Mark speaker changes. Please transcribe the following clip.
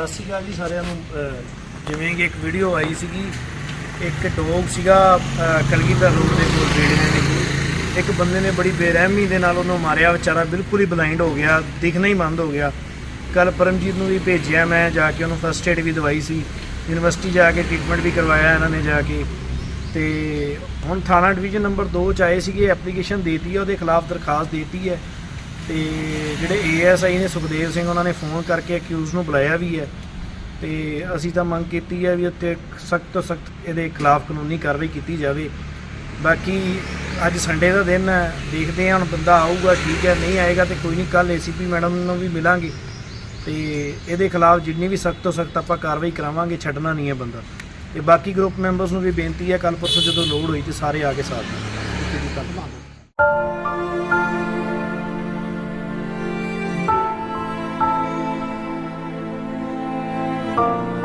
Speaker 1: ਸਤਿ ਸ਼੍ਰੀ ਅਕਾਲ ਜੀ ਸਾਰਿਆਂ ਨੂੰ। ਜਿਵੇਂ ਕਿ ਇੱਕ ਵੀਡੀਓ ਆਈ ਸੀਗੀ, ਇੱਕ ਡੋਗ ਸੀਗਾ, ਅਹ ਕਲਗੀਧਰ ਰੋਡ ਦੇ ਕੋਲ ਰੇੜੇ ਦੇ ਇੱਕ ਬੰਦੇ ਨੇ ਬੜੀ ਬੇਰਹਿਮੀ ਦੇ ਨਾਲ ਉਹਨੂੰ ਮਾਰਿਆ, ਵਿਚਾਰਾ ਬਿਲਕੁਲ ਹੀ ਬਲਾਈਂਡ ਹੋ ਗਿਆ, ਦਿਖਣਾ ਹੀ ਬੰਦ ਹੋ ਗਿਆ। ਕੱਲ ਪਰਮਜੀਤ ਨੂੰ ਵੀ ਭੇਜਿਆ ਮੈਂ, ਜਾ ਕੇ ਉਹਨੂੰ ਫਸਟ ਏਡ ਵੀ ਦਵਾਈ ਸੀ। ਯੂਨੀਵਰਸਿਟੀ ਜਾ ਕੇ ਟ੍ਰੀਟਮੈਂਟ ਵੀ ਕਰਵਾਇਆ ਇਹਨਾਂ ਨੇ ਜਾ ਕੇ। ਤੇ ਹੁਣ ਥਾਣਾ ਡਿਵੀਜ਼ਨ ਨੰਬਰ 2 ਚ ਆਏ ਸੀਗੇ ਐਪਲੀਕੇਸ਼ਨ ਦੇਤੀ ਹੈ ਉਹਦੇ ਖਿਲਾਫ ਦਰਖਾਸਤ ਦੇਤੀ ਹੈ। ਤੇ ਜਿਹੜੇ ਏਐਸਆਈ ਨੇ ਸੁਖਦੇਵ ਸਿੰਘ ਉਹਨਾਂ ਨੇ ਫੋਨ ਕਰਕੇ ਅਕਿਊਜ਼ ਨੂੰ ਬੁਲਾਇਆ ਵੀ ਹੈ ਤੇ ਅਸੀਂ ਤਾਂ ਮੰਗ ਕੀਤੀ ਹੈ ਵੀ ਉੱਤੇ ਸਖਤ ਤੋਂ ਸਖਤ ਇਹਦੇ ਖਿਲਾਫ ਕਾਨੂੰਨੀ ਕਾਰਵਾਈ ਕੀਤੀ ਜਾਵੇ। ਬਾਕੀ ਅੱਜ ਸੰਡੇ ਦਾ ਦਿਨ ਹੈ, ਦੇਖਦੇ ਹਾਂ ਹੁਣ ਬੰਦਾ ਆਊਗਾ, ਠੀਕ ਹੈ, ਨਹੀਂ ਆਏਗਾ ਤੇ ਕੋਈ ਨਹੀਂ ਕੱਲ ਏਸੀਪੀ ਮੈਡਮ ਨੂੰ ਵੀ ਮਿਲਾਂਗੇ। ਤੇ ਇਹਦੇ ਖਿਲਾਫ ਜਿੰਨੀ ਵੀ ਸਖਤ ਤੋਂ ਸਖਤ ਆਪਾਂ ਕਾਰਵਾਈ ਕਰਾਵਾਂਗੇ, ਛੱਡਣਾ ਨਹੀਂ ਹੈ ਬੰਦਾ। ਤੇ ਬਾਕੀ ਗਰੁੱਪ ਮੈਂਬਰਸ ਨੂੰ ਵੀ ਬੇਨਤੀ ਹੈ ਕੱਲ ਪਰਸੋਂ ਜਦੋਂ ਲੋੜ ਹੋਈ ਤੇ ਸਾਰੇ ਆ ਕੇ ਸਾਥ ਦੇਣ। ਠੀਕ Thank you.